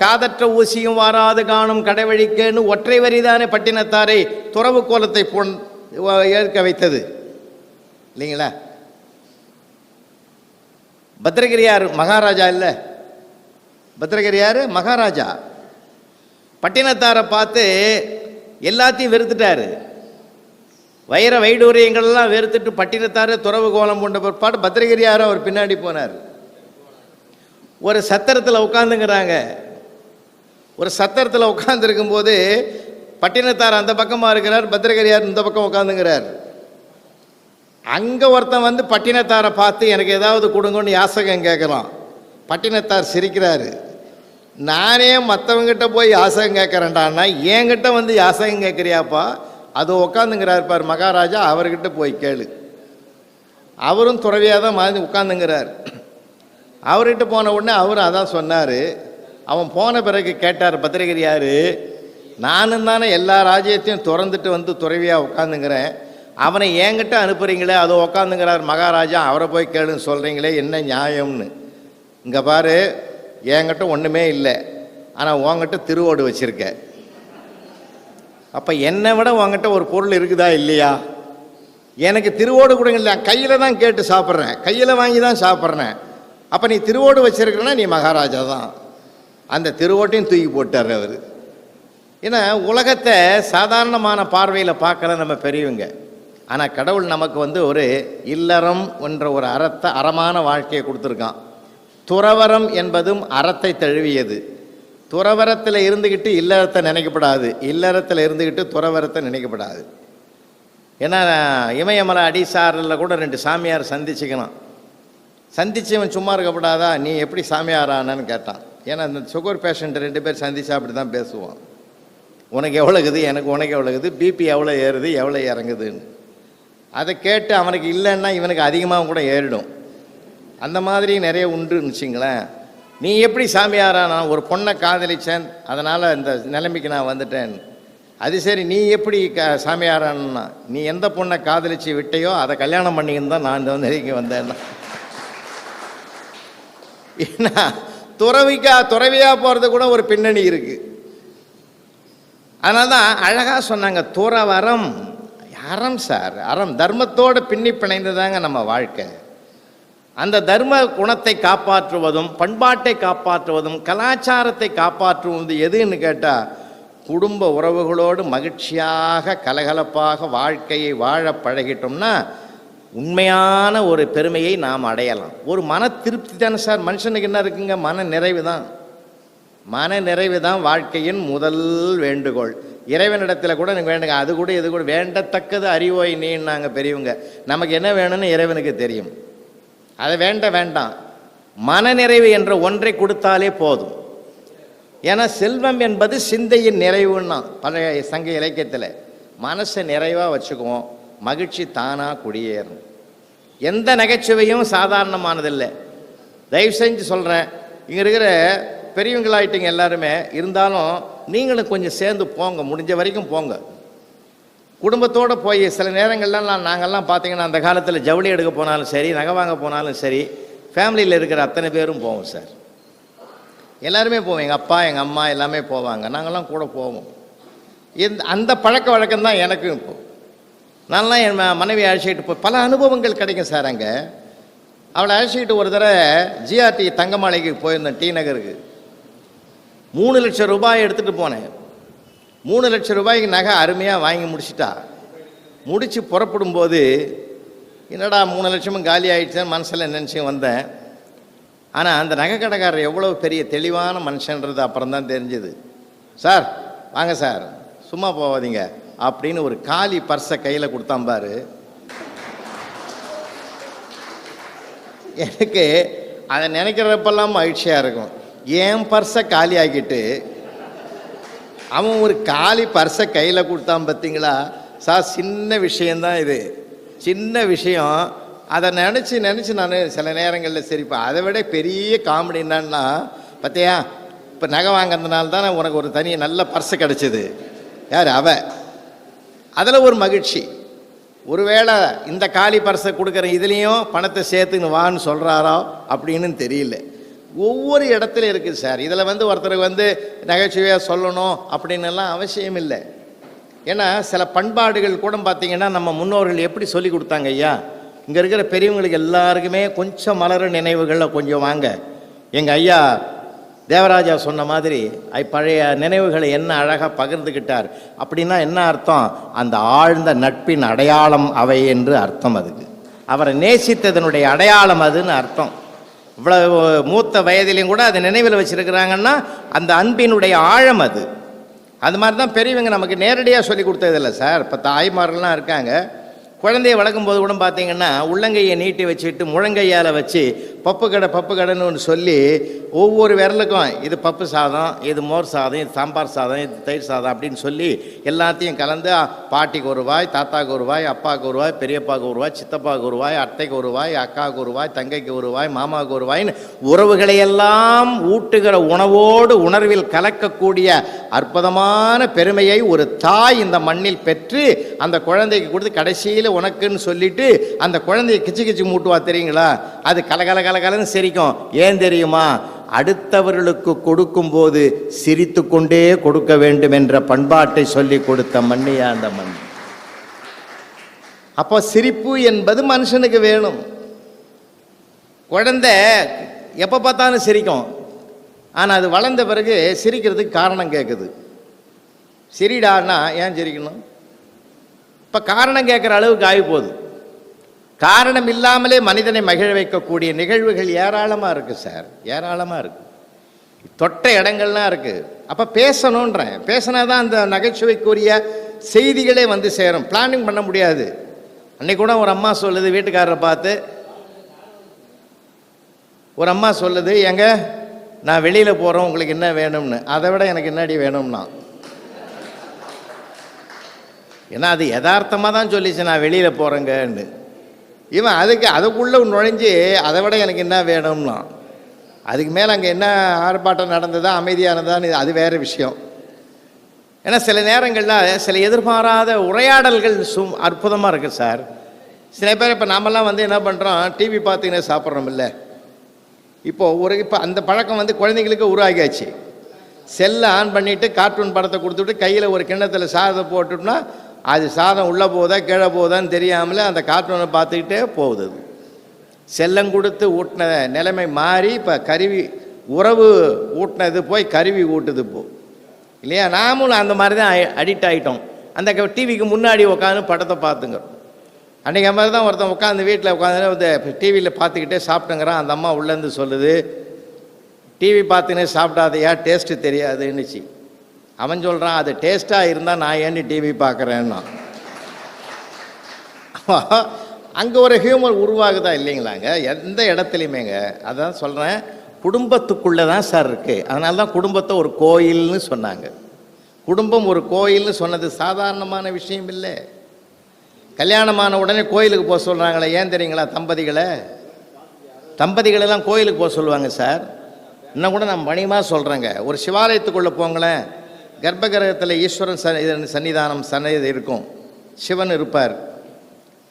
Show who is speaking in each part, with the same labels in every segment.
Speaker 1: காதற்ற ஊசியும் வாராது காணும் கடைவழிக்கேன்னு ஒற்றை வரிதானே பட்டினத்தாரை துறவு கோலத்தை பொன் ஏற்க வைத்தது. இல்லைங்களா? பத்ரகிரியார் மகாராஜா இல்லை. பத்ரகிரியார் மகாராஜா. பட்டினத்தாரை பார்த்து எல்லாத்தையும் வெறுத்துட்டாரு. வைர வைடூரியங்கள்லாம் வெறுத்துட்டு பட்டினத்தார துறவு கோலம் கொண்ட பிற்பாடு பத்திரகிரியார் அவர் பின்னாடி போனார். ஒரு சத்திரத்தில் உட்காந்துங்கிறாங்க ஒரு சத்திரத்தில் உட்காந்துருக்கும் போது பட்டினத்தார் அந்த பக்கமாக இருக்கிறார் பத்திரகரியார் இந்த பக்கம் உட்காந்துங்கிறார் அங்கே ஒருத்தன் வந்து பட்டினத்தாரை பார்த்து எனக்கு ஏதாவது கொடுங்கன்னு யாசகம் கேட்குறான் பட்டினத்தார் சிரிக்கிறாரு. நானே மற்றவங்கிட்ட போய் யாசகம் கேட்குறேன்டான்னா என்கிட்ட வந்து யாசகம் கேட்குறியாப்பா? அது உட்காந்துங்கிறார் பார் மகாராஜா அவர்கிட்ட போய் கேளு. அவரும் துறவியாக தான் மாதிரி உட்காந்துங்கிறார் அவர்கிட்ட போன உடனே அவரும் அதான் சொன்னார். அவன் போன பிறகு கேட்டார் பத்திரிகையார் நானும் தானே எல்லா ராஜ்யத்தையும் திறந்துட்டு வந்து துறவியாக உட்காந்துங்கிறேன் அவனை என்கிட்ட அனுப்புகிறீங்களே அது உட்காந்துங்கிறார் மகாராஜா அவரை போய் கேளுன்னு சொல்கிறீங்களே என்ன நியாயம்னு? இங்கே பாரு என்கிட்ட ஒன்றுமே இல்லை. ஆனால் உங்ககிட்ட திருவோடு வச்சுருக்க. அப்போ என்னை விட உங்ககிட்ட ஒரு பொருள் இருக்குதா இல்லையா? எனக்கு திருவோடு கொடுங்க இல்லை கையில் தான் கேட்டு சாப்பிட்றேன். கையில் வாங்கி தான் சாப்பிட்றேன். அப்போ நீ திருவோடு வச்சுருக்கிறனா நீ மகாராஜா தான். அந்த திருவோட்டையும் தூக்கி போட்டார் அவர். ஏன்னா உலகத்தை சாதாரணமான பார்வையில் பார்க்கல நம்ம பெரியவங்க. ஆனால் கடவுள் நமக்கு வந்து ஒரு இல்லறம் என்ற ஒரு அறத்தை அறமான வாழ்க்கையை கொடுத்துருக்கான். துறவரம் என்பதும் அறத்தை தழுவியது. துறவரத்தில் இருந்துக்கிட்டு இல்லறத்தை நினைக்கப்படாது. இல்லறத்தில் இருந்துக்கிட்டு துறவரத்தை நினைக்கப்படாது. ஏன்னா இமயமலை அடிசாரில் கூட ரெண்டு சாமியார் சந்திச்சுக்கணும். சந்திச்சவன் சும்மா இருக்கப்படாதா? நீ எப்படி சாமியார் ஆனான்னு கேட்டான். ஏன்னா இந்த சுகர் பேஷண்ட் ரெண்டு பேர் சந்திச்சா அப்படி தான் பேசுவோம். உனக்கு எவ்வளோக்குது எனக்கு உனக்கு எவ்வளோக்குது பிபி எவ்வளோ ஏறுது எவ்வளோ இறங்குதுன்னு. அதை கேட்டு அவனுக்கு இல்லைன்னா இவனுக்கு அதிகமாக கூட ஏறிடும். அந்த மாதிரி நிறைய உண்டுன்னு வச்சுங்களேன். நீ எப்படி சாமியாரா? நான் ஒரு பொண்ணை காதலிச்சேன் அதனால் இந்த நிலைமைக்கு நான் வந்துட்டேன். அது சரி நீ எப்படி க சாமியாரான்னா நீ எந்த பொண்ணை காதலிச்சு விட்டையோ அதை கல்யாணம் பண்ணிக்கின்னு தான் நான் இந்த நிலைக்கு வந்தேன்னா. ஏன்னா துறவிக்கா துறவியாக போகிறது கூட ஒரு பின்னணி இருக்குது அதனால தான் அழகாக சொன்னாங்க துறவரம் அறம் சார் அறம். தர்மத்தோடு பின்னி பிணைந்ததாங்க நம்ம வாழ்க்கை. அந்த தர்ம குணத்தை காப்பாற்றுவதும் பண்பாட்டை காப்பாற்றுவதும் கலாச்சாரத்தை காப்பாற்றுவது எதுன்னு கேட்டால் குடும்ப உறவுகளோடு மகிழ்ச்சியாக கலகலப்பாக வாழ்க்கையை வாழ பழகிட்டோம்னா உண்மையான ஒரு பெருமையை நாம் அடையலாம். ஒரு மன திருப்தி தானே சார்? மனுஷனுக்கு என்ன இருக்குங்க? மன நிறைவு தான். மன நிறைவு தான் வாழ்க்கையின் முதல் வேண்டுகோள். இறைவனிடத்தில் கூட எனக்கு வேண்டுங்க. அது கூட இது கூட வேண்டத்தக்கது அறிவோய் நீன்னாங்க பெரியவங்க. நமக்கு என்ன வேணும்னு இறைவனுக்கு தெரியும். அதை வேண்ட வேண்டாம். மனநிறைவு என்ற ஒன்றை கொடுத்தாலே போதும். ஏன்னா செல்வம் என்பது சிந்தையின் நிறைவுன்னா பழைய சங்க இலக்கியத்தில். மனசை நிறைவாக வச்சுக்குவோம். மகிழ்ச்சி தானாக குடியேறும். எந்த நகைச்சுவையும் சாதாரணமானதில்லை. தயவு செஞ்சு சொல்கிறேன் இங்கே இருக்கிற பெரியவங்களாயிட்டீங்க எல்லாருமே இருந்தாலும் நீங்களும் கொஞ்சம் சேர்ந்து போங்க முடிஞ்ச வரைக்கும் போங்க. குடும்பத்தோடு போய் சில நேரங்கள்லாம் நான் நாங்கள்லாம் பார்த்தீங்கன்னா அந்த காலத்தில் ஜவுளி எடுக்க போனாலும் சரி நகை வாங்க போனாலும் சரி ஃபேமிலியில் இருக்கிற அத்தனை பேரும் போவோம் சார். எல்லாருமே போவோம். எங்கள் அப்பா எங்கள் அம்மா எல்லாமே போவாங்க. நாங்கள்லாம் கூட போவோம். இந்த அந்த பழக்க வழக்கம் தான் எனக்கும் இப்போது நான்லாம் என் ம- மனைவி அழைச்சிக்கிட்டு போய் பல அனுபவங்கள் கிடைக்கும் சார் அங்கே. அவளை அழைச்சிக்கிட்டு ஒரு தடவை ஜிஆர்டி தங்கமாலைக்கு போயிருந்தேன் டி நகருக்கு. மூணு லட்சம் ரூபாய் எடுத்துகிட்டு போனேன். மூணு லட்சம் ரூபாய்க்கு நகை அருமையாக வாங்கி முடிச்சிட்டா. முடித்து புறப்படும்போது என்னடா மூணு லட்சமும் காலி ஆயிடுச்சேன்னு மனசில் நினச்சி வந்தேன். ஆனால் அந்த நகை கடைக்காரர் எவ்வளோ பெரிய தெளிவான மனுஷன்றது அப்புறம் தான் தெரிஞ்சுது. சார் வாங்க சார். சும்மா போகாதீங்க. அப்படின்னு ஒரு காலி பர்ஸை கையில் கொடுத்தான் பாரு. எனக்கு அதை நினைக்கிறப்பெல்லாம் மகிழ்ச்சியாக இருக்கும். என் பர்ஸை காலி ஆக்கிட்டு அவன் ஒரு காலி பர்ஸை கையில் கொடுத்தான் பார்த்தீங்களா சார் சின்ன விஷயந்தான் இது. சின்ன விஷயம். அதை நினச்சி நினச்சி நான் சில நேரங்களில் சிரிப்பேன் அதை விட பெரிய காமெடி என்னன்னா பார்த்தியா இப்போ நகை வாங்கினதுனால தான் உனக்கு ஒரு தனி நல்ல பர்ஸு கிடச்சிது. யார்? அவ. அதில் ஒரு மகிழ்ச்சி. ஒருவேளை இந்த காலி பர்சை கொடுக்குற இதுலேயும் பணத்தை சேர்த்துன்னு வான்னு சொல்கிறாரோ அப்படின்னு தெரியல. ஒவ்வொரு இடத்துல இருக்குது சார். இதில் வந்து ஒருத்தருக்கு வந்து நகைச்சுவையாக சொல்லணும் அப்படின்னு எல்லாம் அவசியம் இல்லை. ஏன்னா சில பண்பாடுகள் கூட பார்த்தீங்கன்னா நம்ம முன்னோர்கள் எப்படி சொல்லி கொடுத்தாங்க ஐயா? இங்கே இருக்கிற பெரியவங்களுக்கு எல்லாருக்குமே கொஞ்சம் மலர நினைவுகளில் கொஞ்சம் வாங்க. எங்கள் ஐயா தேவராஜா சொன்ன மாதிரி ஐ- பழைய நினைவுகளை என்ன அழகாக பகிர்ந்துக்கிட்டார் அப்படின்னா என்ன அர்த்தம்? அந்த ஆழ்ந்த நட்பின் அடையாளம் அவை என்று அர்த்தம் அதுக்கு அவரை நேசித்ததனுடைய அடையாளம் அதுன்னு அர்த்தம். இவ்வளவு மூத்த வயதிலையும் கூட அதை நினைவில் வச்சுருக்கிறாங்கன்னா அந்த அன்பினுடைய ஆழம் அது. அது மாதிரி தான் பெரியவங்க நமக்கு நேரடியாக சொல்லி கொடுத்ததில்ல சார் இப்போ தாய்மார்கள்லாம் இருக்காங்க. குழந்தைய வளர்க்கும் போது கூட பார்த்தீங்கன்னா உள்ளங்கையை நீட்டி வச்சுட்டு முழங்கையால் வச்சு பப்பு கடை பப்பு கடைன்னு ஒன்று சொல்லி ஒவ்வொரு விரலுக்கும் இது பப்பு சாதம் இது மோர் சாதம் இது சாம்பார் சாதம் இது தயிர் சாதம் அப்படின்னு சொல்லி எல்லாத்தையும் கலந்து பாட்டிக்கு ஒரு வாய் தாத்தாக்கு ஒரு வாய் அப்பாவுக்கு ஒரு வாய் பெரியப்பாவுக்கு ஒரு வாய் சித்தப்பாவுக்கு ஒரு வாய் அத்தைக்கு ஒரு வாய் அக்காவுக்கு ஒரு வாய் தங்கைக்கு ஒரு வாய் மாமாவுக்கு ஒரு வாய்ன்னு உறவுகளை எல்லாம் ஊட்டுகிற உணவோடு உணர்வில் கலக்கக்கூடிய அற்புதமான பெருமையை ஒரு தாய் இந்த மண்ணில் பெற்று அந்த குழந்தைக்கு கொடுத்து கடைசியில் உனக்குன்னு சொல்லிட்டு அந்த குழந்தையை கிச்சு கிச்சு மூட்டுவா தெரியுங்களா? அது கலகலக கலகலன்னு சிரிக்கும். ஏன் தெரியுமா? அடுத்தவர்களுக்கு கொடுக்கும்போது சிரித்து கொண்டே கொடுக்க வேண்டும் என்ற பண்பாட்டை சொல்லி கொடுத்த மண்ணியா அந்த மண் அப்போ சிரிப்பு என்பது மனுஷனுக்கு வேணும். குழந்தை எப்போ பார்த்தாலும் சிரிக்கும். ஆனால் அது வளர்ந்த பிறகு சிரிக்கிறதுக்கு காரணம் கேட்குது சிரிடான்னா ஏன் சிரிக்கணும்? இப்போ காரணம் கேட்குற அளவுக்கு ஆகி போகுது காரணம் இல்லாமலே மனிதனை மகிழ வைக்கக்கூடிய நிகழ்வுகள் ஏராளமாக இருக்குது சார். ஏராளமாக இருக்குது தொட்ட இடங்கள்லாம் இருக்குது அப்போ பேசணுன்றேன் பேசினா தான் அந்த நகைச்சுவைக்குரிய செய்திகளே வந்து சேரும். பிளானிங் பண்ண முடியாது. அன்னைக்கு கூட ஒரு அம்மா சொல்லுது வீட்டுக்காரரை பார்த்து ஒரு அம்மா சொல்லுது ஏங்க நான் வெளியில் போகிறோம் உங்களுக்கு என்ன வேணும்னு? அதை விட எனக்கு என்னடி வேணும்னா? ஏன்னா அது யதார்த்தமாக தான் சொல்லிச்சு நான் வெளியில் போகிறேங்கன்னு இவன் அதுக்கு அதுக்குள்ளே நுழைஞ்சு அதை விட எனக்கு என்ன வேணும்னா அதுக்கு மேலே அங்கே என்ன ஆர்ப்பாட்டம் நடந்ததா அமைதியானதான்னு அது வேறு விஷயம். ஏன்னா சில நேரங்களில் சில எதிர்பாராத உரையாடல்கள் சும் அற்புதமாக இருக்குது சார். சில பேர் இப்போ நாமெல்லாம் வந்து என்ன பண்ணுறோம் டிவி பார்த்துக்கினே சாப்பிட்றோம் இல்லை இப்போது ஒரு இப்போ அந்த பழக்கம் வந்து குழந்தைங்களுக்கு உருவாகியாச்சு. செல்லை ஆன் பண்ணிவிட்டு கார்ட்டூன் படத்தை கொடுத்துட்டு கையில் ஒரு கிண்ணத்தில் சாதத்தை போட்டுட்டோம்னா அது சாதம் உள்ளே போதா கீழே போதான்னு தெரியாமலே அந்த கார்ட்டூனை பார்த்துக்கிட்டே போகுது செல்லம் கொடுத்து ஊட்டின நிலைமை மாறி இப்போ கருவி உறவு ஊட்டினது போய் கருவி ஊட்டுது இப்போ. இல்லையா? நாமளும் அந்த மாதிரி தான் அடிக்ட் ஆகிட்டோம் அந்த டிவிக்கு முன்னாடி உட்காந்து படத்தை பார்த்துங்க. அன்றைக்கி மாதிரி தான் ஒருத்தன் உட்காந்து வீட்டில் உட்காந்து டிவியில் பார்த்துக்கிட்டே சாப்பிட்டுங்கிறான். அந்த அம்மா உள்ளேருந்து சொல்லுது டிவி பார்த்துனே சாப்பிடாதையா? டேஸ்ட்டு தெரியாதுன்னுச்சு. அவன் சொல்கிறான் அது டேஸ்ட்டாக இருந்தால் நான் ஏன்னு டிவி பார்க்குறேன்னா? அங்கே ஒரு ஹியூமர் உருவாகுதா இல்லைங்களாங்க? எந்த இடத்துலையுமேங்க. அதான் சொல்கிறேன் குடும்பத்துக்குள்ளே தான் சார் இருக்குது அதனால தான் குடும்பத்தை ஒரு கோயில்னு சொன்னாங்க. குடும்பம் ஒரு கோயில்னு சொன்னது சாதாரணமான விஷயம் இல்லை. கல்யாணமான உடனே கோயிலுக்கு போக சொல்கிறாங்களே ஏன் தெரியுங்களா தம்பதிகளை? தம்பதிகளெல்லாம் கோயிலுக்கு போக சொல்லுவாங்க சார் இன்னும் கூட நான் பணியமாக சொல்கிறேங்க ஒரு சிவாலயத்துக்குள்ளே போங்களேன். கர்ப்பகிரகத்தில் ஈஸ்வரன் சன்னி சன்னிதானம் சன்னதி இருக்கும். சிவன் இருப்பார்.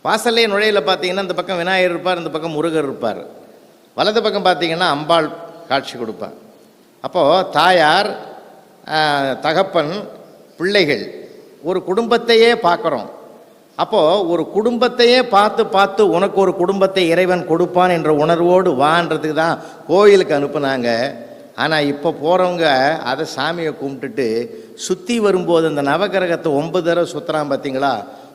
Speaker 1: வாசல்லே நுழையில் பார்த்தீங்கன்னா இந்த பக்கம் விநாயகர் இருப்பார் இந்த பக்கம் முருகர் இருப்பார். வலது பக்கம் பார்த்தீங்கன்னா அம்பாள் காட்சி கொடுப்பார். அப்போது தாயார் தகப்பன் பிள்ளைகள் ஒரு குடும்பத்தையே பார்க்குறோம் அப்போது ஒரு குடும்பத்தையே பார்த்து பார்த்து உனக்கு ஒரு குடும்பத்தை இறைவன் கொடுப்பான் என்ற உணர்வோடு வான்றதுக்கு தான் கோயிலுக்கு அனுப்புனாங்க. ஆனால் இப்போ போகிறவங்க அதை சாமியை கும்பிட்டுட்டு சுற்றி வரும்போது அந்த நவகிரகத்தை ஒன்பது தடவை சுற்றுறான் பார்த்தீங்களா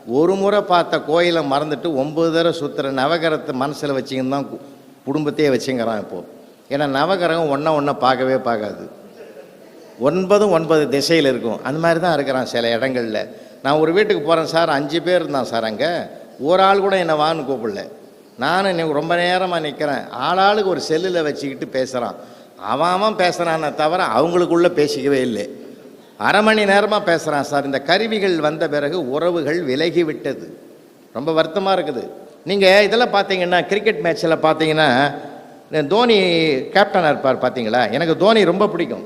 Speaker 1: ஒரு முறை பார்த்த கோயிலை மறந்துட்டு ஒன்பது தடவை சுற்றுற நவகிரகத்தை மனசில் வச்சிங்கன்னு தான் கு- குடும்பத்தையே வச்சுங்கிறான் இப்போது ஏன்னா நவகிரகம் ஒன்றா ஒன்றா பார்க்கவே பார்க்காது. ஒன்பதும் ஒன்பது திசையில் இருக்கும். அந்த மாதிரி தான் இருக்கிறான் சில இடங்களில். நான் ஒரு வீட்டுக்கு போகிறேன் சார் அஞ்சு பேர் இருந்தான் சார் அங்கே. ஒரு ஆள் கூட என்னை வான்னு கூப்பிடல. நானும் இன்னைக்கு ரொம்ப நேரமாக நிற்கிறேன் ஆளாளுக்கு ஒரு செல்லில் வச்சுக்கிட்டு பேசுகிறான் அவன் அவன் பேசுகிறானே தவிர அவங்களுக்குள்ளே பேசிக்கவே இல்லை. அரை மணி நேரமாக பேசுகிறான் சார். இந்த கருவிகள் வந்த பிறகு உறவுகள் விலகி விட்டது. ரொம்ப வருத்தமாக இருக்குது. நீங்கள் இதெல்லாம் பார்த்தீங்கன்னா கிரிக்கெட் மேட்ச்சில் பார்த்தீங்கன்னா தோனி கேப்டனாக இருப்பார் பார்த்தீங்களா? எனக்கு தோனி ரொம்ப பிடிக்கும்.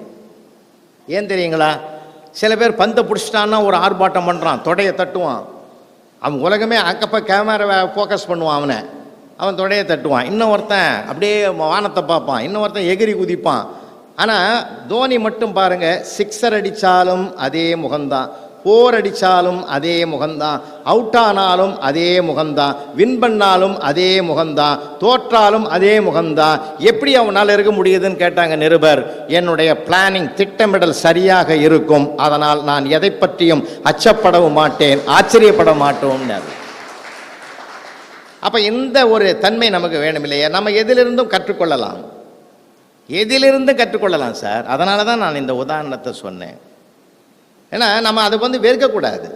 Speaker 1: ஏன் தெரியுங்களா? சில பேர் பந்தை பிடிச்சிட்டான்னா ஒரு ஆர்ப்பாட்டம் பண்ணுறான் தொடையை தட்டுவான். அவன் உலகமே அக்கப்போ கேமராவை ஃபோக்கஸ் பண்ணுவான் அவனை. அவன் தொடையை தட்டுவான். இன்னும் ஒருத்தன் அப்படியே வானத்தை பார்ப்பான். இன்னும் ஒருத்தன் எகிரி குதிப்பான். ஆனால் தோனி மட்டும் பாருங்க சிக்ஸர் அடித்தாலும் அதே முகம்தான். போர் அடித்தாலும் அதே முகம்தான். அவுட் ஆனாலும் அதே முகம்தான். வின் பண்ணாலும் அதே முகம்தான். தோற்றாலும் அதே முகம்தான். எப்படி அவனால் இருக்க முடியுதுன்னு கேட்டாங்க நிருபர். என்னுடைய பிளானிங் திட்டமிடல் சரியாக இருக்கும். அதனால் நான் எதை பற்றியும் அச்சப்படவும் மாட்டேன். ஆச்சரியப்பட மாட்டோம்னாரு அப்போ இந்த ஒரு தன்மை நமக்கு வேணும் இல்லையா நம்ம எதிலிருந்தும் கற்றுக்கொள்ளலாம். எதிலிருந்தும் கற்றுக்கொள்ளலாம் சார். அதனால தான் நான் இந்த உதாரணத்தை சொன்னேன். ஏன்னா நம்ம அதை வந்து வெறுக்கக்கூடாது.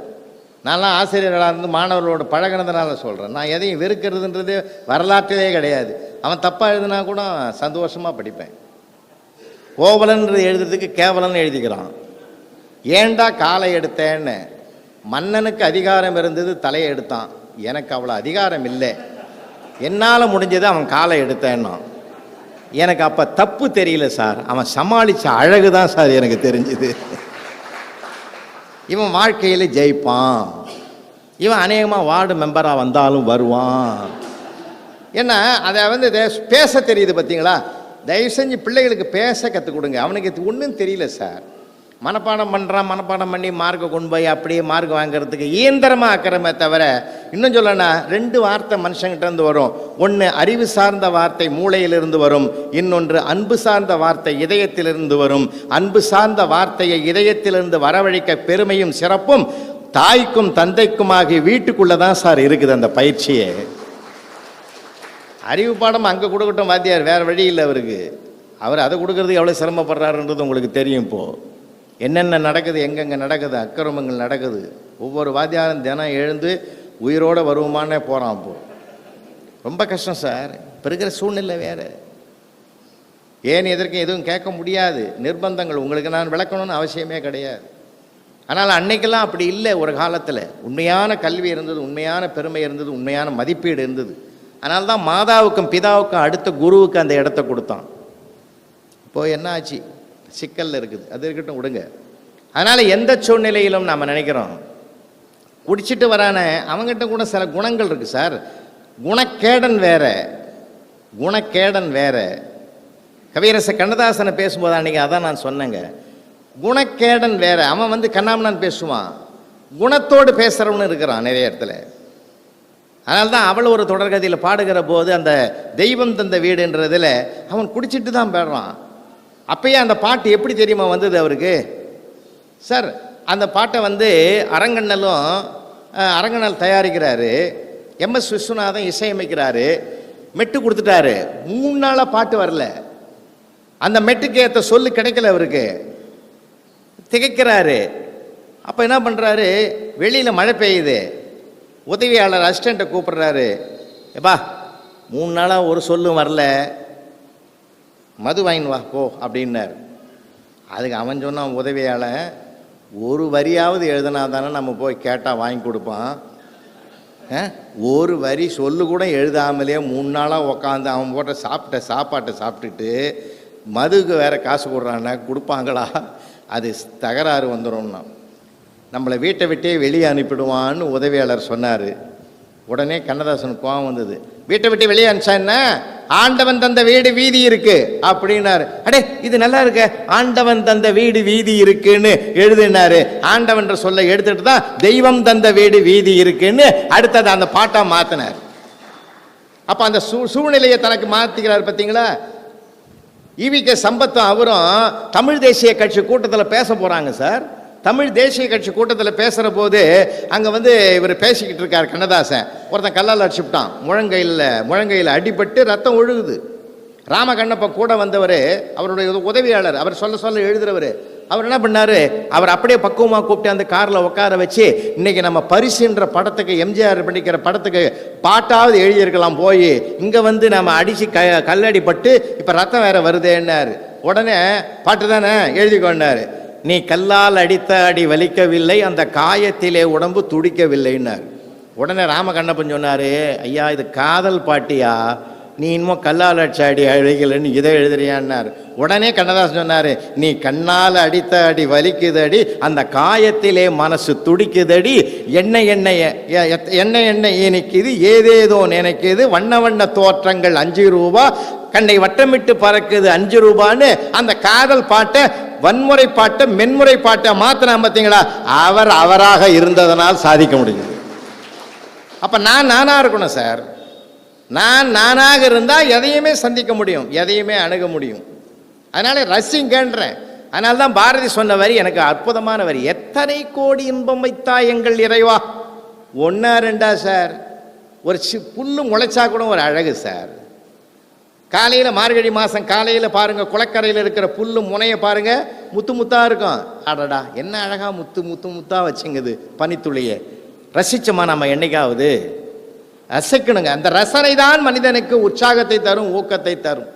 Speaker 1: நான்லாம் ஆசிரியர்களாக இருந்து மாணவர்களோட பழகினதுனால சொல்கிறேன் நான் எதையும் வெறுக்கிறதுன்றது வரலாற்றிலே கிடையாது. அவன் தப்பாக எழுதுனா கூட சந்தோஷமாக படிப்பேன். கோவலன்றது எழுதுறதுக்கு கேவலன்னு எழுதிக்கிறான். ஏன்டா காலை எடுத்தேன்னு? மன்னனுக்கு அதிகாரம் இருந்தது தலையை எடுத்தான். எனக்கு அவ்வளோ அதிகாரம் இல்லை. என்னால் முடிஞ்சது அவன் காலை எடுத்தேன்னா எனக்கு அப்போ தப்பு தெரியல சார். அவன் சமாளித்த அழகு தான் சார் எனக்கு தெரிஞ்சுது. இவன் வாழ்க்கையில் ஜெயிப்பான். இவன் அநேகமாக வார்டு மெம்பராக வந்தாலும் வருவான். ஏன்னா அதை வந்து தே- பேச தெரியுது பார்த்தீங்களா தயவு செஞ்சு பிள்ளைகளுக்கு பேச கற்றுக் கொடுங்க. அவனுக்கு இது ஒன்றும் தெரியல சார். மனப்பாடம் பண்ணுறான் மனப்பாடம் பண்ணி மார்க்கை கொண்டு போய் அப்படியே மார்க் வாங்குறதுக்கு இயந்திரமாக ஆக்கிறமே தவிர இன்னும் சொல்லனா ரெண்டு வார்த்தை மனுஷங்கிட்டேருந்து வரும். ஒன்று அறிவு சார்ந்த வார்த்தை மூளையிலிருந்து வரும். இன்னொன்று அன்பு சார்ந்த வார்த்தை இதயத்திலிருந்து வரும். அன்பு சார்ந்த வார்த்தையை இதயத்திலிருந்து வரவழைக்க பெருமையும் சிறப்பும் தாய்க்கும் தந்தைக்குமாகி வீட்டுக்குள்ளே தான் சார் இருக்குது அந்த பயிற்சியே. அறிவு பாடம் அங்கே கொடுக்கட்டும் வாத்தியார் வேறு வழி இல்லை அவருக்கு. அவர் அதை கொடுக்கறதுக்கு எவ்வளோ சிரமப்படுறாருன்றது உங்களுக்கு தெரியும் இப்போது என்னென்ன நடக்குது எங்கெங்கே நடக்குது அக்கிரமங்கள் நடக்குது ஒவ்வொரு வாத்தியாரும் தினம் எழுந்து உயிரோடு வருவோமானே போகிறான் அப்போது ரொம்ப கஷ்டம் சார். இப்போ இருக்கிற சூழ்நிலை வேறு. ஏன் எதற்கு எதுவும் கேட்க முடியாது. நிர்பந்தங்கள் உங்களுக்கு நான் விளக்கணும்னு அவசியமே கிடையாது. ஆனால் அன்னைக்கெல்லாம் அப்படி இல்லை ஒரு காலத்தில். உண்மையான கல்வி இருந்தது உண்மையான பெருமை இருந்தது உண்மையான மதிப்பீடு இருந்தது. அதனால தான் மாதாவுக்கும் பிதாவுக்கும் அடுத்த குருவுக்கு அந்த இடத்த கொடுத்தான். இப்போது என்ன ஆச்சு? சிக்கலில் இருக்குது. அது இருக்கட்டும் விடுங்க. அதனால் எந்த சூழ்நிலையிலும் நம்ம நினைக்கிறோம். குடிச்சிட்டு வரான அவங்ககிட்ட கூட சில குணங்கள் இருக்குது சார். குணக்கேடன் வேற. குணக்கேடன் வேற. கவியரச கண்ணதாசனை பேசும்போது அன்றைக்கி அதான் நான் சொன்னேங்க. குணக்கேடன் வேற. அவன் வந்து கண்ணாமண்ணான் பேசுவான். குணத்தோடு பேசுகிறவனு இருக்கிறான் நிறைய இடத்துல. அதனால தான் அவள் ஒரு தொடர்கதையில் பாடுகிற போது அந்த தெய்வம் தந்த வீடுன்றதுல அவன் குடிச்சிட்டு தான் பாடுறான். அப்பயே அந்த பாட்டு எப்படி தெரியுமா வந்தது அவருக்கு? சார் அந்த பாட்டை வந்து அரங்கண்ணலும் அரங்கண்ணல் தயாரிக்கிறாரு. எம்எஸ் விஸ்வநாதன் இசையமைக்கிறாரு. மெட்டு கொடுத்துட்டாரு. மூணு நாளாக பாட்டு வரல. அந்த மெட்டுக்கு ஏற்ற சொல்லு கிடைக்கல அவருக்கு. திகைக்கிறாரு. அப்போ என்ன பண்ணுறாரு வெளியில் மழை பெய்யுது. உதவியாளர் அசிஸ்டண்ட்டை கூப்பிட்றாரு. எப்பா மூணு நாளாக ஒரு சொல்லும் வரல. மது வாங்கின்னு வா போ அப்படின்னார். அதுக்கு அவன் சொன்னான் உதவியால் ஒரு வரியாவது எழுதினா தானே நம்ம போய் கேட்டால் வாங்கி கொடுப்பான். ஒரு வரி சொல்லு கூட எழுதாமலே மூணு நாளாக உக்காந்து அவன் போட்ட சாப்பிட்ட சாப்பாட்டை சாப்பிட்டுட்டு மதுக்கு வேற காசு கொடுறான்னா கொடுப்பாங்களா? அது தகராறு வந்துடும்னா நம்மளை வீட்டை விட்டே வெளியே அனுப்பிடுவான்னு உதவியாளர் சொன்னார். உடனே கண்ணதாசன் கோவம் வந்தது. வீட்டை விட்டு வெளியே அனுப்பிச்சா என்ன? ஆண்டவன் தந்த வீடு வீதி இருக்கு அப்படின்னாரு. அடே இது நல்லா இருக்க. ஆண்டவன் தந்த வீடு வீதி இருக்குன்னு எழுதினாரு. ஆண்டவன்ற சொல்ல எடுத்துட்டு தான் தெய்வம் தந்த வீடு வீதி இருக்குன்னு அடுத்தது அந்த பாட்டா மாத்தினார். அப்ப அந்த சூ சூழ்நிலையை தனக்கு மாத்திக்கிறார் பார்த்தீங்களா ஈவிகே சம்பத்தும் அவரும் தமிழ் தேசிய கட்சி கூட்டத்தில் பேச போறாங்க சார். தமிழ் தேசிய கட்சி கூட்டத்தில் பேசுகிற போது அங்கே வந்து இவர் பேசிக்கிட்டு இருக்கார் கண்ணதாசன். ஒருத்தன் கல்லால் அடிச்சுட்டான் முழங்கையில் முழங்கையில் அடிபட்டு ரத்தம் ஒழுகுது. ராமகண்ணப்ப கூட வந்தவர் அவருடைய உதவியாளர் அவர் சொல்ல சொல்ல எழுதுறவர். அவர் என்ன பண்ணார்? அவர் அப்படியே பக்குவமாக கூப்பிட்டு அந்த காரில் உட்கார வச்சு இன்னைக்கு நம்ம பரிசுன்ற படத்துக்கு எம்ஜிஆர் பண்ணிக்கிற படத்துக்கு பாட்டாவது எழுதியிருக்கலாம் போய் இங்கே வந்து நம்ம அடித்து க கல்லடிப்பட்டு இப்போ ரத்தம் வேற வருதேன்னார். உடனே பாட்டு தானே எழுதிக்கொண்டார் நீ கல்லால் அடித்த அடி வலிக்கவில்லை அந்த காயத்திலே உடம்பு துடிக்கவில்லைன்னார். உடனே ராமகண்ணப்பன் சொன்னார் ஐயா இது காதல் பாட்டியா? நீ இன்னமும் கல்லால் அடிச்ச அடி அழுகலைன்னு இதை எழுதுறியான்னார். உடனே கண்ணதாசன் சொன்னார் நீ கண்ணால் அடித்த அடி வலிக்குதடி அந்த காயத்திலே மனசு துடிக்குதடி என்ன எண்ணெய் என்ன எண்ணெய் இனிக்குது ஏதேதோ நினைக்குது வண்ண வண்ண தோற்றங்கள் அஞ்சு ரூபா கண்ணை வட்டமிட்டு பறக்குது அஞ்சு ரூபான்னு அந்த காதல் பாட்டை வன்முறை பாட்டை மென்முறை பாட்டை மாத்தினா பார்த்தீங்களா அவர் அவராக இருந்ததனால் சாதிக்க முடியுது அப்ப நான் நானா இருக்கணும் சார். நான் நானாக இருந்தால் எதையுமே சந்திக்க முடியும் எதையுமே அணுக முடியும். அதனால ரசிங்கன்றேன். அதனால தான் பாரதி சொன்ன வரி எனக்கு அற்புதமான வரி. எத்தனை கோடி இன்பம் வைத்தா எங்கள் இறைவா? ஒன்றா ரெண்டா சார். ஒரு சி புல்லு முளைச்சா கூட ஒரு அழகு சார். காலையில் மார்கழி மாதம் காலையில் பாருங்கள் குளக்கரையில் இருக்கிற புல்லும் முனையை பாருங்கள் முத்து முத்தாக இருக்கும். அடடா என்ன அழகாக முத்து முத்து முத்தாக வச்சுங்குது பனித்துளியை. ரசித்தோமா நம்ம என்னைக்காவது? ரசிக்கணுங்க. அந்த ரசனை தான் மனிதனுக்கு உற்சாகத்தை தரும் ஊக்கத்தை தரும்.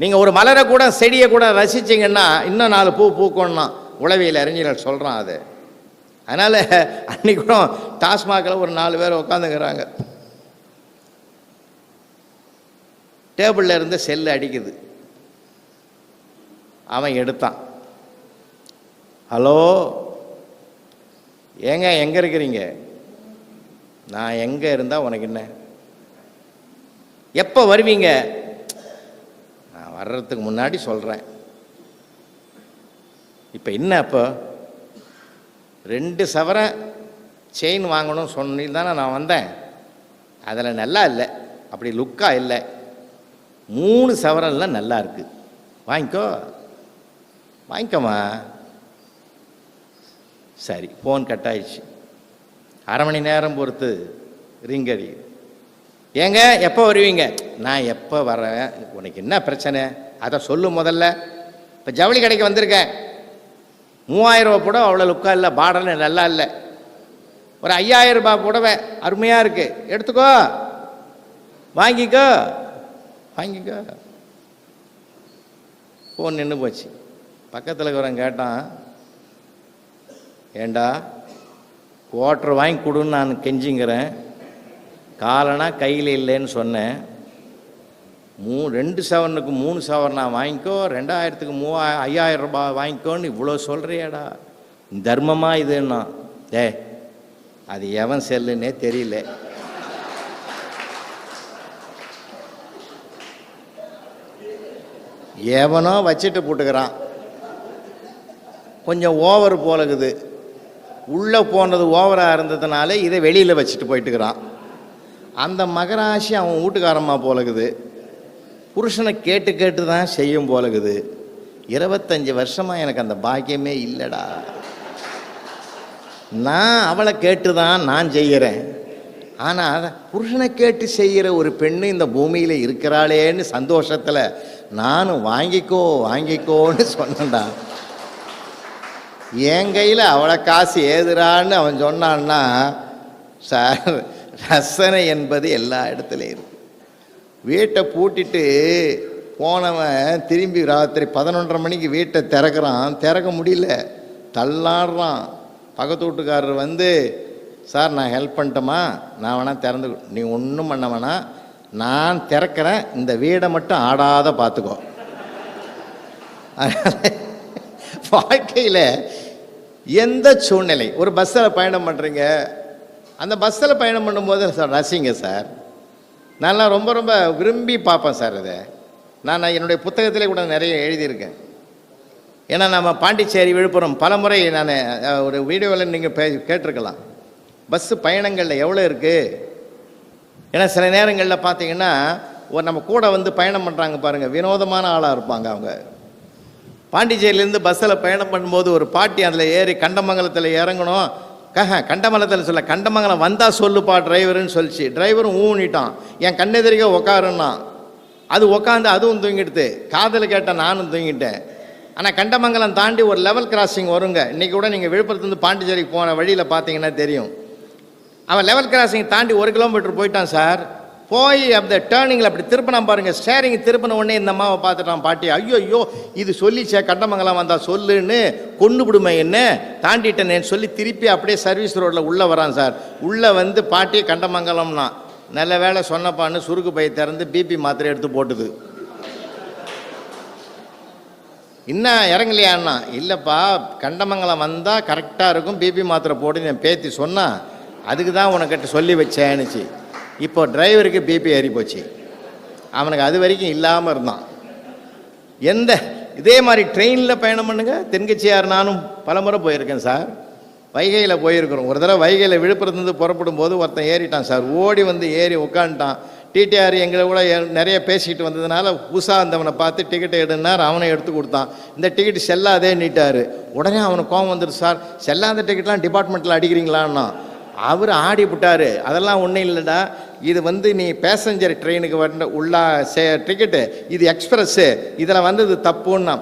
Speaker 1: நீங்கள் ஒரு மலரை கூட செடியை கூட ரசிச்சிங்கன்னா இன்னும் நாலு பூ பூக்கணும்னா உளவியல் அறிஞர்கள் சொல்கிறான் அது. அதனால் அன்னைக்கு கூட டாஸ்மாகில் ஒரு நாலு பேர் உட்காந்துக்கிறாங்க டேபிளில் இருந்து செல்லு அடிக்குது. அவன் எடுத்தான். ஹலோ ஏங்க எங்கே இருக்கிறீங்க? நான் எங்கே இருந்தால் உனக்கு என்ன? எப்போ வருவீங்க? நான் வர்றதுக்கு முன்னாடி சொல்கிறேன் இப்போ என்ன அப்போ? ரெண்டு சவரம் செயின் வாங்கணும்னு சொன்னி தானே நான் வந்தேன். அதில் நல்லா இல்லை. அப்படி லுக்காக இல்லை. மூணு சவரன்லாம் நல்லா இருக்கு. வாங்கிக்கோ. வாங்கிக்கோமா சரி ஃபோன் கட் ஆயிடுச்சு. அரை மணி நேரம் பொறுத்து ரிங் அடி. ஏங்க எப்போ வருவீங்க? நான் எப்போ வரேன் உனக்கு என்ன பிரச்சனை? அதை சொல்லு முதல்ல. இப்போ ஜவுளி கடைக்கு வந்திருக்கேன். மூவாயிரம் ரூபா புடவை அவ்வளோ லுக்காக இல்லை பாடல் நல்லா இல்லை. ஒரு ஐயாயிரம் ரூபாய் புடவை அருமையாக இருக்கு. எடுத்துக்கோ. வாங்கிக்கோ. வாங்கிக்கோ. ஃபோன் நின்று போச்சு. பக்கத்தில் இருக்கிறவன் கேட்டான் ஏண்டா குவார்ட்ரு வாங்கி கொடுன்னு நான் கெஞ்சிங்கிறேன். காலனா கையில் இல்லைன்னு சொன்னேன். மூ ரெண்டு சவரனுக்கு மூணு சவரனா வாங்கிக்கோ ரெண்டாயிரத்துக்கு மூவா ஐயாயிரம் ரூபாய் வாங்கிக்கோன்னு இவ்வளோ சொல்கிறியாடா தர்மமாக இதுன்னா? ஏ அது எவன் செல்லுன்னே தெரியல. எவனோ வச்சுட்டு போட்டுக்கிறான். கொஞ்சம் ஓவர் போலகுது. உள்ளே போனது ஓவராக இருந்ததுனால இதை வெளியில் வச்சுட்டு போயிட்டுக்கிறான். அந்த மகராசி அவன் வீட்டுக்காரம்மா போலகுது. புருஷனை கேட்டு கேட்டு தான் செய்யும் போலகுது. இருபத்தஞ்சி வருஷமாக எனக்கு அந்த பாக்கியமே இல்லைடா. நான் அவளை கேட்டு தான் நான் செய்கிறேன். ஆனால் புருஷனை கேட்டு செய்கிற ஒரு பெண்ணு இந்த பூமியில் இருக்கிறாளேன்னு சந்தோஷத்தில் நானும் வாங்கிக்கோ வாங்கிக்கோன்னு சொன்னேன்டா. என் கையில் அவ்வளோ காசு ஏதுறான்னு அவன் சொன்னான்னா சார் ரசனை என்பது எல்லா இடத்துலையும் இருக்கு. வீட்டை பூட்டிட்டு போனவன் திரும்பி ராத்திரி பதினொன்றரை மணிக்கு வீட்டை திறக்கிறான். திறக்க முடியல. தள்ளாடுறான். பக்கத்து வீட்டுக்காரர் வந்து சார் நான் ஹெல்ப் பண்ணிட்டோமா நான் வேணால் திறந்து நீ ஒன்றும் பண்ண வேணாம். நான் திறக்கிறேன் இந்த வீடை மட்டும் ஆடாத பார்த்துக்கோ. வாழ்க்கையில் எந்த சூழ்நிலை ஒரு பஸ்ஸில் பயணம் பண்ணுறீங்க அந்த பஸ்ஸில் பயணம் பண்ணும்போது சார் ரசிங்க சார். நான்லாம் ரொம்ப ரொம்ப விரும்பி பார்ப்பேன் சார் இதை. நான் என்னுடைய புத்தகத்திலே கூட நிறைய எழுதியிருக்கேன். ஏன்னா நம்ம பாண்டிச்சேரி விழுப்புரம் பல முறை நான் ஒரு வீடியோவில் நீங்கள் பே கேட்டிருக்கலாம். பஸ்ஸு பயணங்களில் எவ்வளோ இருக்குது ஏன்னா சில நேரங்களில் பார்த்தீங்கன்னா ஒரு நம்ம கூட வந்து பயணம் பண்ணுறாங்க பாருங்கள் வினோதமான ஆளாக இருப்பாங்க அவங்க. பாண்டிச்சேரியிலேருந்து பஸ்ஸில் பயணம் பண்ணும்போது ஒரு பாட்டி அதில் ஏறி கண்டமங்கலத்தில் இறங்கணும். கஹ கண்டமங்கலத்தில் சொல்ல கண்டமங்கலம் வந்தால் சொல்லுப்பா டிரைவருன்னு சொல்லிச்சு. டிரைவரும் ஊனிட்டான். என் கண்ணெதிரிக உக்காருன்னா அது உக்காந்து அதுவும் தூங்கிடுது. காதில் கேட்டேன் நானும் தூங்கிட்டேன். ஆனால் கண்டமங்கலம் தாண்டி ஒரு லெவல் கிராசிங் வருங்க. இன்றைக்கி கூட நீங்கள் விழுப்புரத்துலேருந்து பாண்டிச்சேரிக்கு போன வழியில் பார்த்தீங்கன்னா தெரியும். அவன் லெவல் கிராசிங் தாண்டி ஒரு கிலோமீட்டர் போயிட்டான் சார் போய் அந்த டேர்னிங்கில் அப்படி திருப்பினா பாருங்க. ஸ்டேரிங் திருப்பின உடனே இந்த அம்மாவை பார்த்துட்டான் பாட்டி ஐயோ ஐயோ இது சொல்லிச்சே கண்டமங்கலம் வந்தால் சொல்லுன்னு கொண்டு விடுமே என்ன? தாண்டிட்டேன்னு சொல்லி திருப்பி அப்படியே சர்வீஸ் ரோட்டில் உள்ளே வரான் சார் உள்ளே வந்து பாட்டி கண்டமங்கலம்னா நல்ல வேளை சொன்னப்பான்னு சுருக்கு பை திறந்து பிபி மாத்திரை எடுத்து போட்டுது. இன்னும் இறங்கலையாண்ணா? இல்லைப்பா கண்டமங்கலம் வந்தால் கரெக்டாக இருக்கும் பிபி மாத்திரை போட்டு என் பேத்தி சொன்னால் அதுக்கு தான் உனக்கிட்ட சொல்லி வச்சேன்னுச்சு. இப்போ டிரைவருக்கு பிபி ஏறி போச்சு. அவனுக்கு அது வரைக்கும் இல்லாமல் இருந்தான். எந்த இதே மாதிரி ட்ரெயினில் பயணம் பண்ணுங்க. தென்கட்சியார் நானும் பலமுறை போயிருக்கேன் சார் வைகையில் போயிருக்கிறோம். ஒரு தடவை வைகையில் விழுப்புரத்துலேருந்து புறப்படும் போது ஒருத்தன் ஏறிட்டான் சார் ஓடி வந்து ஏறி உட்காந்துட்டான் டிடிஆர் எங்களை கூட நிறைய பேசிக்கிட்டு வந்ததுனால புதுசாக அந்தவனை பார்த்து டிக்கெட்டை எடுனார் அவனை எடுத்து கொடுத்தான். இந்த டிக்கெட் செல்லாதே நீட்டார். உடனே அவனுக்கு கோவம் வந்துருச்சு சார் செல்லாத டிக்கெட்லாம் டிபார்ட்மெண்ட்டில் அடிக்கிறீங்களான்னா அவர் ஆடி விட்டாரு அதெல்லாம் ஒன்றும் இல்லைடா. இது வந்து நீ பேசஞ்சர் ட்ரெயினுக்கு வந்த உள்ளா சே டிக்கெட்டு இது எக்ஸ்பிரஸ்ஸு இதில் வந்தது தப்புன்னா.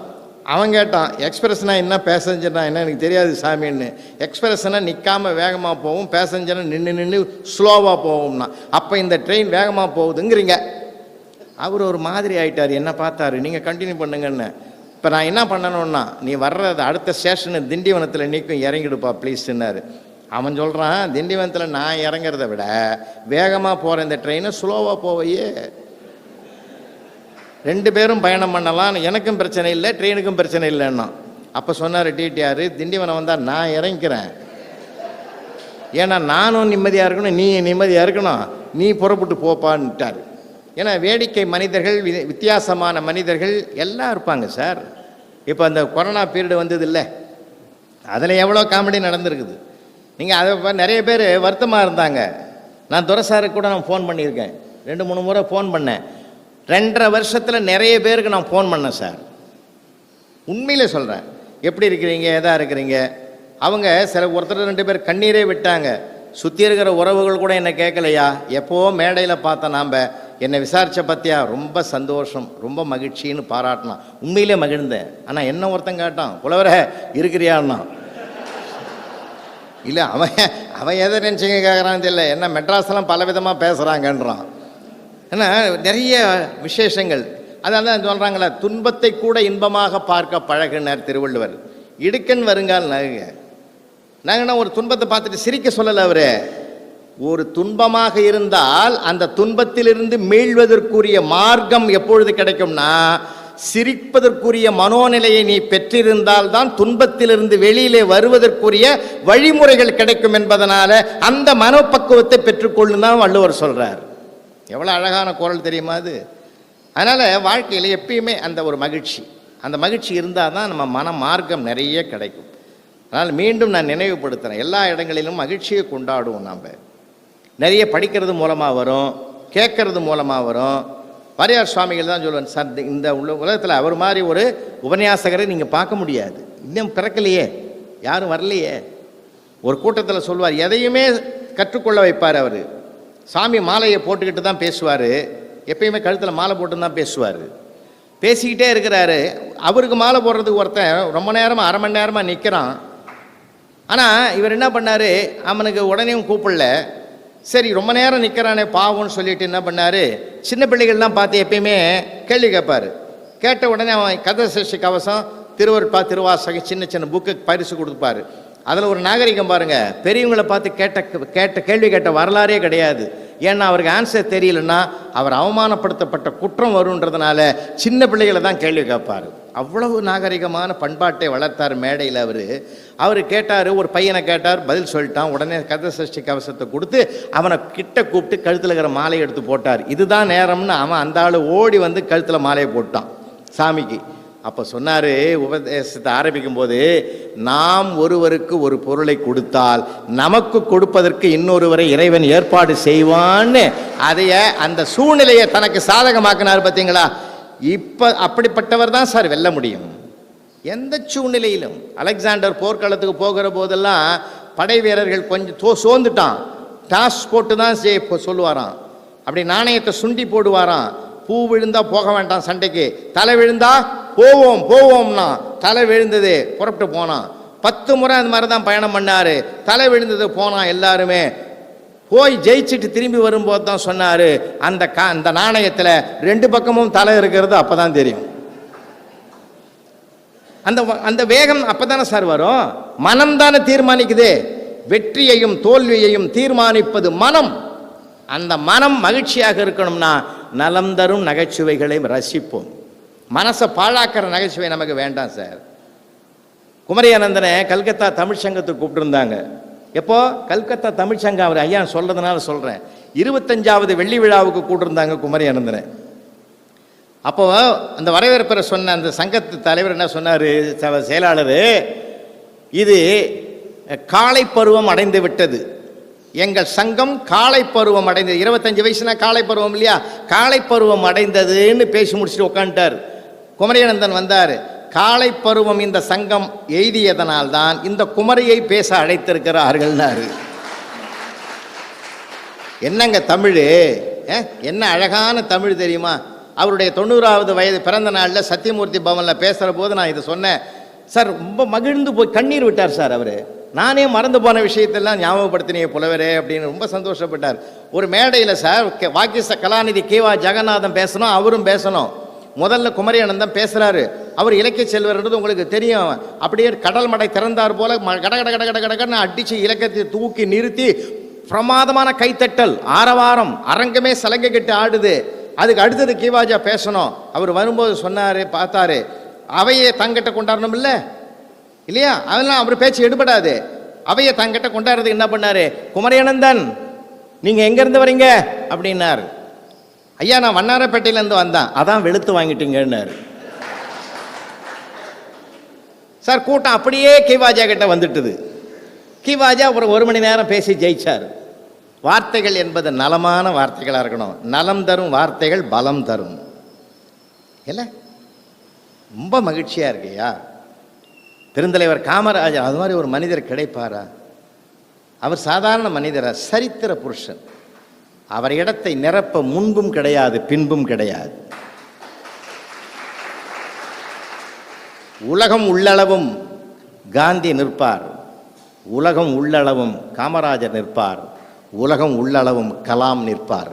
Speaker 1: அவன் கேட்டான் எக்ஸ்பிரஸ்னால் என்ன? பேசஞ்சர்னா என்ன? எனக்கு தெரியாது சாமின்னு. எக்ஸ்பிரஸ்னால் நிற்காம வேகமாக போகும் பேசஞ்சர்னால் நின்று நின்று ஸ்லோவாக போகும்னா. அப்போ இந்த ட்ரெயின் வேகமாக போகுதுங்கிறீங்க. அவர் ஒரு மாதிரி ஆயிட்டார். என்ன பார்த்தாரு? நீங்கள் கண்டினியூ பண்ணுங்கன்னு. இப்போ நான் என்ன பண்ணணும்னா நீ வர்றது அடுத்த ஸ்டேஷனு திண்டிவனத்தில் நீக்கும் இறங்கிடுப்பா ப்ளீஸ்ன்னாரு அவன் சொல்கிறான் திண்டிவனத்தில் நான் இறங்குறத விட வேகமாக போகிற இந்த ட்ரெயினை ஸ்லோவாக போவையே. ரெண்டு பேரும் பயணம் பண்ணலாம் எனக்கும் பிரச்சனை இல்லை ட்ரெயினுக்கும் பிரச்சனை இல்லைன்னா. அப்போ சொன்னார் டிடிஆர் திண்டிவனம் வந்தால் நான் இறங்கிக்கிறேன் ஏன்னா நானும் நிம்மதியாக இருக்கணும் நீ நிம்மதியாக இருக்கணும். நீ புறப்பட்டு போப்பான்ட்டார். ஏன்னா வேடிக்கை மனிதர்கள் வி- வித்தியாசமான மனிதர்கள் எல்லாம் இருப்பாங்க சார். இப்போ அந்த கொரோனா பீரியடு வந்தது இல்லை அதில் எவ்வளோ காமெடி நடந்திருக்குது? நீங்கள் அதை நிறைய பேர் வருத்தமாக இருந்தாங்க. நான் துரசாருக்கு கூட நான் ஃபோன் பண்ணியிருக்கேன். ரெண்டு மூணு முறை ஃபோன் பண்ணேன். ரெண்டரை வருஷத்தில் நிறைய பேருக்கு நான் ஃபோன் பண்ணேன் சார். உண்மையிலே சொல்கிறேன் எப்படி இருக்கிறீங்க எதா இருக்கிறீங்க? அவங்க சில ஒருத்தர் ரெண்டு பேர் கண்ணீரே விட்டாங்க. சுற்றி இருக்கிற உறவுகள் கூட என்னை கேட்கலையா? எப்போ மேடையில் பார்த்த நாம். என்னை விசாரித்த பற்றியா ரொம்ப சந்தோஷம் ரொம்ப மகிழ்ச்சின்னு பாராட்டினான். உண்மையிலே மகிழ்ந்தேன். ஆனால் என்ன ஒருத்தன் கேட்டான்? புலவர இருக்கிறியான்னா இல்லை அவன் அவன் எதை நினச்சிங்க கேட்குறான்னு தெரியல. என்ன மெட்ராஸ்லாம் பல விதமாக பேசுகிறாங்கன்றான் ஏன்னா நிறைய விசேஷங்கள். அதான் தான் சொல்கிறாங்களே துன்பத்தை கூட இன்பமாக பார்க்க பழகினார் திருவள்ளுவர். இடுக்கன் வருங்கால் நகுங்க நாங்கன்னா ஒரு துன்பத்தை பார்த்துட்டு சிரிக்க சொல்லலை அவரு? ஒரு துன்பமாக இருந்தால் அந்த துன்பத்திலிருந்து மீள்வதற்குரிய மார்க்கம் எப்பொழுது கிடைக்கும்னா சிரிப்பதற்குரிய மனோநிலையை நீ பெற்றிருந்தால் தான் துன்பத்திலிருந்து வெளியிலே வருவதற்குரிய வழிமுறைகள் கிடைக்கும் என்பதனால அந்த மனப்பக்குவத்தை பெற்றுக்கொள்ளும் தான் வள்ளுவர் சொல்றார். எவ்வளோ அழகான குரல் தெரியுமா அது? அதனால் வாழ்க்கையில் எப்பயுமே அந்த ஒரு மகிழ்ச்சி. அந்த மகிழ்ச்சி இருந்தால் தான் நம்ம மன மார்க்கம் நிறைய கிடைக்கும். அதனால் மீண்டும் நான் நினைவுபடுத்துகிறேன் எல்லா இடங்களிலும் மகிழ்ச்சியை கொண்டாடுவோம் நாம். நிறைய படிக்கிறது மூலமாக வரும் கேட்கறது மூலமாக வரும். வாரியார் சுவாமிகள் தான் சொல்லுவேன் சார் இந்த- உள்ள உலகத்தில் அவர் மாதிரி ஒரு உபன்யாசகரை நீங்கள் பார்க்க முடியாது. இன்னும் பிறக்கலையே. யாரும் வரலையே. ஒரு கூட்டத்தில் சொல்வார் எதையுமே கற்றுக்கொள்ள வைப்பார் அவர். சாமி மாலையை போட்டுக்கிட்டு தான் பேசுவார். எப்பயுமே கழுத்தில் மாலை போட்டு தான் பேசுவார். பேசிக்கிட்டே இருக்கிறாரு. அவருக்கு மாலை போடுறதுக்கு ஒருத்தன் ரொம்ப நேரமாக அரை மணி நேரமாக நிற்கிறான் ஆனால் இவர் என்ன பண்ணார்? அவனுக்கு உடனேயும் கூப்பிடல. சரி ரொம்ப நேரம் நிற்கிறானே பாவம்னு சொல்லிட்டு என்ன பண்ணார்? சின்ன பிள்ளைகள்லாம் பார்த்து எப்பயுமே கேள்வி கேட்பார். கேட்ட உடனே அவன் கதை சிருஷ்டி கவசம் திருவருட்பா திருவாசகம் சின்ன சின்ன புக்கு பரிசு கொடுப்பாரு. அதில் ஒரு நாகரிகம் பாருங்கள் பெரியவங்களை பார்த்து கேட்ட கேட்ட கேள்வி கேட்ட வரலாறே கிடையாது. ஏன்னா அவருக்கு ஆன்சர் தெரியலன்னா அவர் அவமானப்படுத்தப்பட்ட குற்றம் வருன்றதுனால சின்ன பிள்ளைகளை தான் கேள்வி கேட்பார். அவ்வளவு நாகரிகமான பண்பாட்டை வளர்த்தார் மேடையில் அவர். அவர் கேட்டார் ஒரு பையனை கேட்டார் பதில் சொல்லிட்டான். உடனே கத சஷ்டி கவசத்தை கொடுத்து அவனை கிட்ட கூப்பிட்டு கழுத்தில் இருக்கிற மாலையை எடுத்து போட்டார். இதுதான் நேரம்னு அவன் அந்த ஆள் ஓடி வந்து கழுத்தில் மாலையை போட்டான் சாமிக்கு. அப்போ சொன்னார் உபதேசத்தை ஆரம்பிக்கும் போது நாம் ஒருவருக்கு ஒரு பொருளை கொடுத்தால் நமக்கு கொடுப்பதற்கு இன்னொருவரை இறைவன் ஏற்பாடு செய்வான்னு. அதைய அந்த சூழ்நிலையை தனக்கு சாதகமாக்கினார் பார்த்தீங்களா இப்போ அப்படிப்பட்டவர் தான் சார் வெல்ல முடியும். எந்த சூழ்நிலையிலும் அலெக்சாண்டர் போர்க்களத்துக்கு போகிற போதெல்லாம் படை வீரர்கள் கொஞ்சம் தோ சோர்ந்துட்டான். டாஸ் போட்டு தான் சே இப்போ சொல்லுவாராம். அப்படி நாணயத்தை சுண்டி போடுவாராம். பூ விழுந்தா போக வேண்டாம் சண்டைக்கு. தலை விழுந்தா போவோம் போவோம்னா தலை விழுந்தது புறப்பட்டு போனான். பத்து முறை அந்த மாதிரி தான் பயணம் பண்ணார். தலை விழுந்தது போனான் எல்லாருமே. போய் ஜெயிச்சுட்டு திரும்பி வரும்போது தான் சொன்னார் அந்த கா அந்த நாணயத்தில் ரெண்டு பக்கமும் தலை இருக்கிறது அப்பதான் தெரியும். அந்த அந்த வேகம் அப்போ தானே சார் வரும்? மனம் தானே தீர்மானிக்குது. வெற்றியையும் தோல்வியையும் தீர்மானிப்பது மனம். அந்த மனம் மகிழ்ச்சியாக இருக்கணும்னா நலம் தரும் நகைச்சுவைகளை ரசிப்போம். மனசை பாழாக்கிற நகைச்சுவை நமக்கு வேண்டாம் சார். குமரி அனந்தனை கல்கத்தா தமிழ் சங்கத்துக்கு கூப்பிட்டுருந்தாங்க. எப்போ? கல்கத்தா தமிழ் சங்கம் அவர் ஐயா சொல்றதுனால சொல்றேன். இருபத்தஞ்சாவது வெள்ளி விழாவுக்கு கூட்டிருந்தாங்க குமரி அனந்தனை. அப்போ அந்த வரவேற்பரை சொன்ன அந்த சங்கத்து தலைவர் என்ன சொன்னார்? செயலாளர் இது காலை பருவம் அடைந்து விட்டது. எங்கள் சங்கம் காலை பருவம் அடைந்தது. இருபத்தஞ்சு வயசுனா காலை பருவம் இல்லையா? காலை பருவம் அடைந்ததுன்னு பேசி முடிச்சுட்டு உட்காந்துட்டார் குமரியானந்தன் வந்தார். காலை பருவம் இந்த சங்கம் எய்தியதனால்தான் இந்த குமரியை பேச அழைத்திருக்கிறார்கள்னாரு. என்னங்க தமிழ்? என்ன அழகான தமிழ் தெரியுமா? அவருடைய தொண்ணூறாவது வயது பிறந்த நாளில் சத்தியமூர்த்தி பவனில் பேசுகிற போது நான் இதை சொன்னேன். சார் ரொம்ப மகிழ்ந்து போய் கண்ணீர் விட்டார் சார் அவர். நானே மறந்து போன விஷயத்தெல்லாம் ஞாபகப்படுத்தினே புலவரே அப்படின்னு ரொம்ப சந்தோஷப்பட்டார். ஒரு மேடையில் சார் கே- வாக்கிச கலாநிதி கேவா ஜெகநாதன் பேசணும் அவரும் பேசணும். முதல்ல குமரி பேசுகிறாரு அவர் இலக்கிய செல்வர்ன்றது உங்களுக்கு தெரியும். அப்படியே கடல் மடை திறந்தார் போல ம- கட கட கட கட கடன்னு அடிச்சு இலக்கியத்தை தூக்கி நிறுத்தி பிரமாதமான கைத்தட்டல் ஆரவாரம் அரங்கமே சலங்கை கட்டி ஆடுது. அதுக்கு அடுத்தது கீவாஜா பேசணும். அவர் வரும்போது சொன்னார் பார்த்தாரு. அவையே தங்கிட்ட கொண்டாடணும் இல்லை? இல்லையா? அதெல்லாம் அவர் பேச்சு எடுபடாது. அவையை தங்கிட்ட கொண்டாடுறதுக்கு என்ன பண்ணார்? குமரியானந்தன் நீங்கள் எங்கேருந்து வரீங்க? அப்படின்னாரு. ஐயா நான் வண்ணாரப்பேட்டையில இருந்து வந்தேன். அதான் வெளுத்து வாங்கிட்டீங்கன்னாரு. சார் கூட்டம் அப்படியே கிவாஜா கிட்ட வந்துட்டுது. கிவாஜா அப்புறம் ஒரு மணி நேரம் பேசி ஜெயிச்சார். வார்த்தைகள் என்பது நலமான வார்த்தைகளாக இருக்கணும். நலம் தரும் வார்த்தைகள் பலம் தரும். இல்ல ரொம்ப மகிழ்ச்சியா இருக்கையா பெருந்தலைவர் காமராஜர் அது மாதிரி ஒரு மனிதர் கிடைப்பாரா? அவர் சாதாரண மனிதரா சரித்திர புருஷன். அவர் இடத்தை நிரப்ப முன்பும் கிடையாது பின்பும் கிடையாது. உலகம் உள்ளளவும் காந்தி நிற்பார். உலகம் உள்ளளவும் காமராஜர் நிற்பார். உலகம் உள்ளளவும் கலாம் நிற்பார்.